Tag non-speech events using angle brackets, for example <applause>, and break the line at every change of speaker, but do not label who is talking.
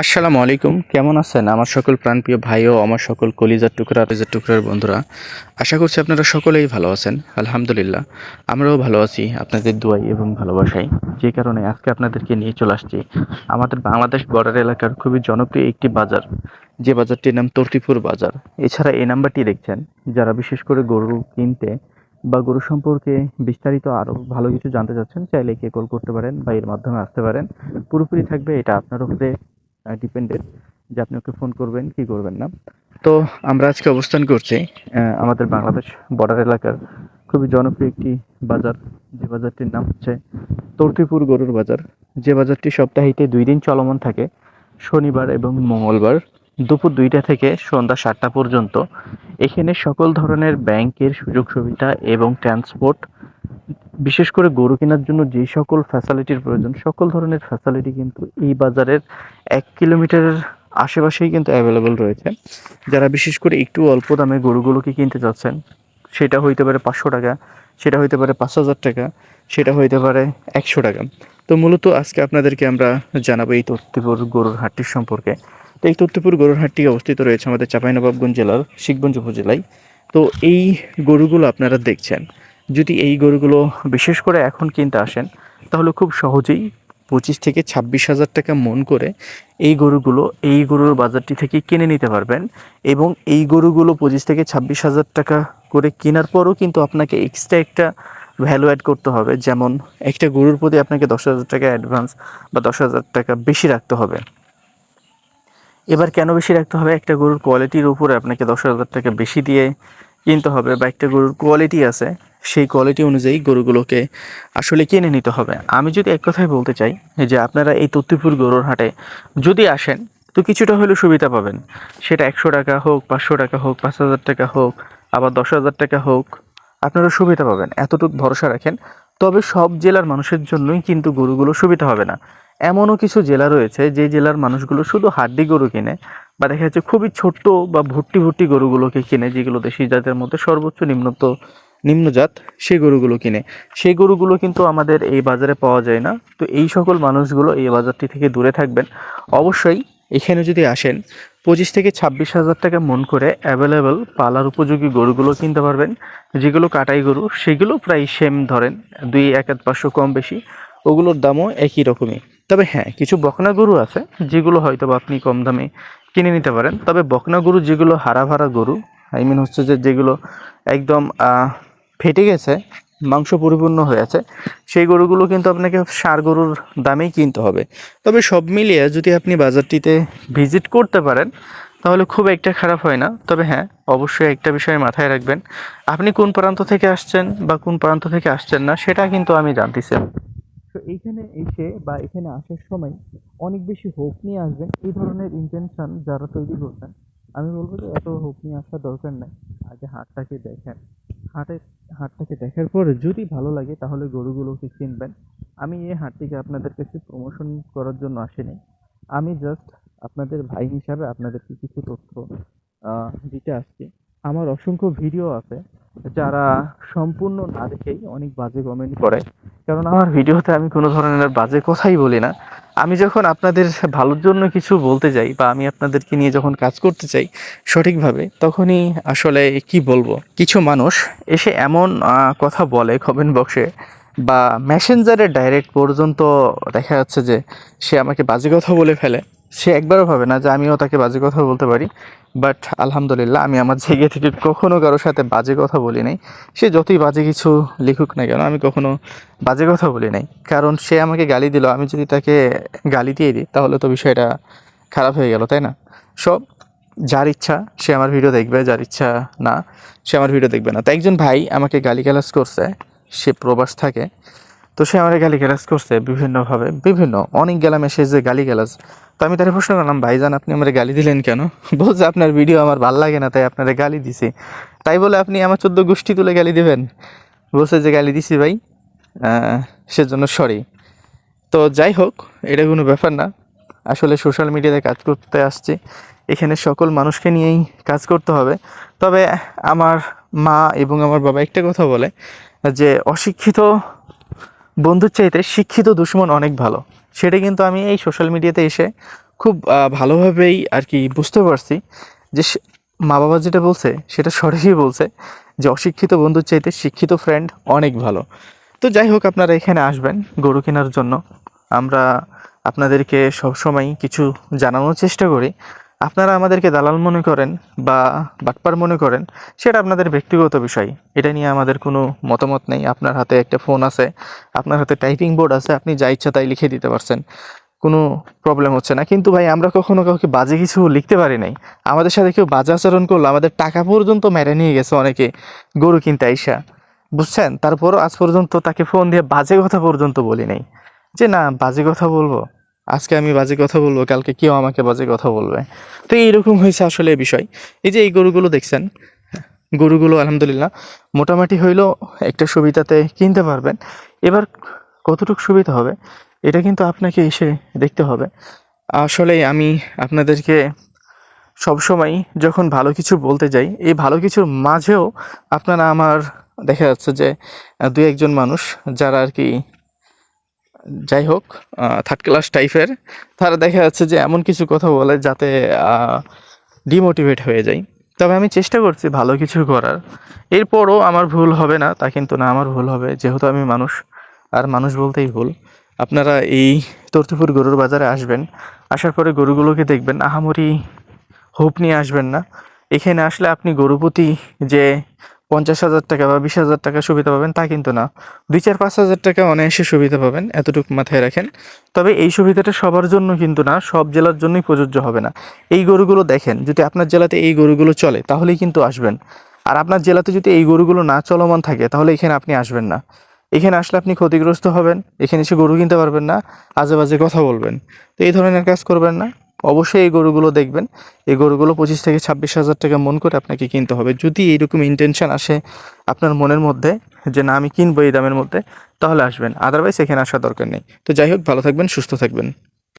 আসসালামু আলাইকুম। কেমন আছেন? আমার সকল প্রাণপ্রিয় ভাই ও আমার সকল কলিজার টুকরা পেজার টুকরার বন্ধুরা, আশা করছি আপনারা সকলেই ভালো আছেন। আলহামদুলিল্লাহ, আমরাও ভালো আছি আপনাদের দোয়াই এবং ভালোবাসাই যে কারণে আজকে আপনাদেরকে নিয়ে চলে আসছি আমাদের বাংলাদেশ বর্ডার এলাকার খুবই জনপ্রিয় একটি বাজার, যে বাজারটির নাম তর্তিপুর বাজার। এছাড়া এই নাম্বারটি দেখছেন, যারা বিশেষ করে গরু কিনতে বা গরু সম্পর্কে বিস্তারিত আরও ভালো কিছু জানতে চাচ্ছেন, চাইলে কে কল করতে পারেন বা এর মাধ্যমে আসতে পারেন। পুরোপুরি থাকবে এটা আপনার উপরে ডিপেন্ডেড যে আপনি ওকে ফোন করবেন কি করবেন না? তো আমরা আজকে অবস্থান করছি আমাদের বাংলাদেশ বর্ডার এলাকার খুবই জনপ্রিয় একটি বাজার যে বাজারটির নাম হচ্ছে তর্তিপুর গরুর বাজার। যে বাজারটি সপ্তাহিতে দুই দিন চলমান থাকে শনিবার এবং মঙ্গলবার দুপুর দুইটা থেকে সন্ধ্যা সাতটা পর্যন্ত। এখানে সকল ধরনের ব্যাংকের সুযোগ সুবিধা এবং ট্রান্সপোর্ট বিশেষ করে গরু কেনার জন্য যে সকল ফ্যাসিলিটির প্রয়োজন, সকল ধরনের ফ্যাসিলিটি কিন্তু এই বাজারের এক কিলোমিটারের আশেপাশেই কিন্তু অ্যাভেলেবল রয়েছে। যারা বিশেষ করে একটু অল্প দামে গরুগুলোকে কিনতে চাচ্ছেন, সেটা হইতে পারে পাঁচশো টাকা, সেটা হইতে পারে পাঁচ হাজার টাকা, সেটা হইতে পারে একশো টাকা। তো মূলত আজকে আপনাদেরকে আমরা জানাব এই তত্ত্বপুর গরুর হাটটির সম্পর্কে। তো এই তত্ত্বপুর গরুর হাটটি অবস্থিত রয়েছে আমাদের চাঁপাইনবাবগঞ্জ জেলার শিখগঞ্জ উপজেলায়। তো এই গরুগুলো আপনারা দেখছেন। যদি এই গরুগুলো বিশেষ করে এখন কিনতে আসেন, তাহলে খুব সহজেই পঁচিশ থেকে ছাব্বিশ হাজার টাকা মন করে এই গরুগুলো এই গরুর বাজারটি থেকে কিনে নিতে পারবেন এবং এই গরুগুলো পঁচিশ থেকে ছাব্বিশ হাজার টাকা করে কেনার পরও কিন্তু আপনাকে এক্সট্রা একটা ভ্যালু অ্যাড করতে হবে। যেমন একটা গরুর প্রতি আপনাকে দশ হাজার টাকা অ্যাডভান্স বা দশ হাজার টাকা বেশি রাখতে হবে। এবার কেন বেশি রাখতে হবে? একটা গরুর কোয়ালিটির উপরে আপনাকে দশ হাজার টাকা বেশি দিয়ে কিনতে হবে বা একটা গরুর কোয়ালিটি আছে, সেই কোয়ালিটি অনুযায়ী গরুগুলোকে আসলে কিনে নিতে হবে। আমি যদি এক কথায় বলতে চাই যে আপনারা এই তত্ত্বপুর গরুর হাটে যদি আসেন, তো কিছুটা হলেও সুবিধা পাবেন। সেটা একশো টাকা হোক, পাঁচশো টাকা হোক, পাঁচ হাজার টাকা হোক, আবার দশ হাজার টাকা হোক, আপনারা সুবিধা পাবেন। এতটুকু ভরসা রাখেন। তবে সব জেলার মানুষের জন্যই কিন্তু গরুগুলো সুবিধা হবে না। এমনও কিছু জেলা রয়েছে যে জেলার মানুষগুলো শুধু হাড্ডি গরু কিনে বা দেখা যাচ্ছে খুবই ছোট্ট বা ভুট্টি ভুট্টি গরুগুলোকে কিনে, যেগুলো দেশি জাতের মধ্যে সর্বোচ্চ নিম্নত নিম্নজাত সেই গরুগুলো কিনে। সেই গরুগুলো কিন্তু আমাদের এই বাজারে পাওয়া যায় না। তো এই সকল মানুষগুলো এই বাজারটি থেকে দূরে থাকবেন। অবশ্যই এখানে যদি আসেন, পঁচিশ থেকে ছাব্বিশ হাজার টাকা মন করে অ্যাভেলেবেল পালার উপযোগী গরুগুলো কিনতে পারবেন। যেগুলো কাটাই গরু, সেগুলো প্রায় সেম ধরেন, দুই, এক, আধ, পাঁচশো কম বেশি। ওগুলোর দামও একই রকমই। তবে হ্যাঁ কিছু বকনা গরু আছে, যেগুলো হয়তো বা আপনি কম দামে কিনে নিতে পারেন। তবে বকনা গরু যেগুলো, হারা ভারা গরু আই মিন হচ্ছে যে যেগুলো একদম ফেটে গেছে, মাংস পরিপূর্ণ হয়ে আছে, সেই গরুগুলো কিন্তু আপনাকে সার গরুর দামেই কিনতে হবে। তবে সব মিলিয়ে যদি আপনি বাজারটিতে ভিজিট করতে পারেন, তাহলে খুব একটা খারাপ হয় না। তবে হ্যাঁ অবশ্যই একটা বিষয় মাথায় রাখবেন। আপনি কোন প্রান্ত থেকে আসছেন বা কোন প্রান্ত থেকে আসছেন না, সেটা কিন্তু আমি জানতে তো এইখানে এসে বা এখানে আসার সময় অনেক বেশি হোপ নিয়ে আসবেন এই ধরনের ইন্টেনশন যারা তৈরি করছেন। আমি বলব যে এত হোপ নিয়ে আসার দরকার নাই। আগে হাটটাকে দেখেন। হাটের, হাটটাকে দেখার পরে যদি ভালো লাগে তাহলে গরুগুলোকে কিনবেন। আমি এই হাটটিকে আপনাদের কাছে প্রমোশন করার জন্য আসিনি। আমি জাস্ট আপনাদের ভাই হিসাবে আপনাদেরকে কিছু তথ্য দিতে আসছি। আমার অসংখ্য ভিডিও আছে যারা সম্পূর্ণ না দেখেই অনেক বাজে কমেন্ট করে। কারণ আমার ভিডিওতে আমি কোনো ধরনের বাজে কথাই বলি না। আমি যখন আপনাদের ভালোর জন্য কিছু বলতে যাই বা আমি আপনাদেরকে নিয়ে যখন কাজ করতে চাই সঠিকভাবে, তখনই আসলে কি বলব? কিছু মানুষ এসে এমন কথা বলে কমেন্ট বক্সে বা মেসেঞ্জারে ডাইরেক্ট পর্যন্ত দেখা যাচ্ছে যে সে আমাকে বাজে কথা বলে ফেলে। সে একবারও ভাবে না যে আমিও তাকে বাজে কথা বলতে পারি বাট আলহামদুলিল্লাহ আমি আমার জায়গা থেকে কখনও কারোর সাথে বাজে কথা বলি নাই। সে যতই বাজে কিছু লিখুক না কেন, আমি কখনো বাজে কথা বলি নাই। কারণ সে আমাকে গালি দিল, আমি যদি তাকে গালি দিয়ে দিই, তাহলে তো বিষয়টা খারাপ হয়ে গেল, তাই না? সব যার ইচ্ছা, সে আমার ভিডিও দেখবে, যার ইচ্ছা না, সে আমার ভিডিও দেখবে না। তো একজন ভাই আমাকে গালি গালাজ করছে, সে প্রবাস থাকে তো সে আমার গালি গালাজ করছে বিভিন্নভাবে, বিভিন্ন, অনেক গেলা মেসেজে গালি গালাজ তো আমি তার প্রশ্ন করলাম, ভাইজান, আপনি আমার গালি দিলেন কেন? <laughs> বলছে, আপনার ভিডিও আমার ভালো লাগে না, তাই আপনারা গালি দিছি। তাই বলে, আপনি আমার চোদ্দ গোষ্ঠী তুলে গালি দেবেন? বলছে যে, গালি দিছি ভাই সেজন্য সরি তো যাই হোক, এটা কোনো ব্যাপার না। আসলে সোশ্যাল মিডিয়াতে কাজ করতে আসছি। এখানে সকল মানুষকে নিয়েই কাজ করতে হবে। তবে আমার মা এবং আমার বাবা একটা কথা বলে যে, অশিক্ষিত বন্ধুর চাইতে শিক্ষিত দুশ্মন অনেক ভালো। সেটা কিন্তু আমি এই সোশ্যাল মিডিয়াতে এসে খুব ভালোভাবেই আর কি বুঝতে পারছি যে মা বাবা যেটা বলছে, সেটা সঠিকই বলছে যে অশিক্ষিত বন্ধুর চাইতে শিক্ষিত ফ্রেন্ড অনেক ভালো। তো যাই হোক, আপনারা এখানে আসবেন গরু কেনার জন্য। আমরা আপনাদেরকে সবসময় কিছু জানানোর চেষ্টা করি। আপনারা আমাদেরকে দালাল মনে করেন বা বাটপার মনে করেন, সেটা আপনাদের ব্যক্তিগত বিষয়। এটা নিয়ে আমাদের কোনো মতামত নেই। আপনার হাতে একটা ফোন আছে, আপনার হাতে টাইপিং বোর্ড আছে, আপনি যা ইচ্ছা তাই লিখে দিতে পারছেন। কোনো প্রবলেম হচ্ছে না। কিন্তু ভাই, আমরা কখনো কাউকে বাজে কিছু লিখতে পারি নাই। আমাদের সাথে কেউ বাজে আচরণ করল, আমাদের টাকা পর্যন্ত মেরে নিয়ে গেছে অনেকে গরু কিনতে আইসা। বুঝছেন? তারপরও আজ পর্যন্ত তাকে ফোন দিয়ে বাজে কথা পর্যন্ত বলি নাই। যে না, বাজে কথা বলব। আজকে আমি বাজে কথা বলব, কালকে কেউ আমাকে বাজে কথা বলবে। তো এইরকম হয়েছে আসলে বিষয়। এই যে এই গরুগুলো দেখছেন, গরুগুলো আলহামদুলিল্লাহ মোটামুটি হইলেও একটা সুবিধাতে কিনতে পারবেন। এবার কতটুকু সুবিধা হবে, এটা কিন্তু আপনাকে এসে দেখতে হবে। আসলে আমি আপনাদেরকে সবসময় যখন ভালো কিছু বলতে যাই, এই ভালো কিছুর মাঝেও আপনারা আমার দেখা যাচ্ছে যে দুই একজন মানুষ যারা আর কি যাই হোক থার্ড ক্লাস টাইপের তারা দেখা যাচ্ছে যে এমন কিছু কথা বলে যাতে ডিমোটিভেট হয়ে যায়। তবে আমি চেষ্টা করছি ভালো কিছু করার। এরপরও আমার ভুল হবে না, তা কিন্তু না আমার ভুল হবে। যেহেতু আমি মানুষ, আর মানুষ বলতেই ভুল। আপনারা এই তর্তুপুর গরুর বাজারে আসবেন। আসার পরে গরুগুলোকে দেখবেন, আহামরি হোপ নিয়ে আসবেন না। এখানে আসলে আপনি গরুপতি যে পঞ্চাশ হাজার টাকা বা বিশ হাজার টাকা সুবিধা পাবেন, তা কিন্তু না। দুই চার পাঁচ হাজার টাকা অনায়াসে সুবিধা পাবেন, এতটুকু মাথায় রাখেন। তবে এই সুবিধাটা সবার জন্য কিন্তু না, সব জেলার জন্যই প্রযোজ্য হবে না। এই গরুগুলো দেখেন, যদি আপনার জেলাতে এই গরুগুলো চলে, তাহলেই কিন্তু আসবেন। আর আপনার জেলাতে যদি এই গরুগুলো না চলমান থাকে, তাহলে এখানে আপনি আসবেন না। এখানে আসলে আপনি ক্ষতিগ্রস্ত হবেন, এখানে এসে গরু কিনতে পারবেন না, আজে বাজে কথা বলবেন। তো এই ধরনের কাজ করবেন না। অবশ্যই এই গরুগুলো দেখবেন। এই গরুগুলো পঁচিশ থেকে ছাব্বিশ হাজার টাকা মন করে আপনাকে কিনতে হবে। যদি এইরকম ইন্টেনশন আসে আপনার মনের মধ্যে যে, না, আমি কিনবো এই দামের মধ্যে, তাহলে আসবেন। আদারওয়াইজ এখানে আসার দরকার নেই। তো যাই হোক, ভালো থাকবেন, সুস্থ থাকবেন।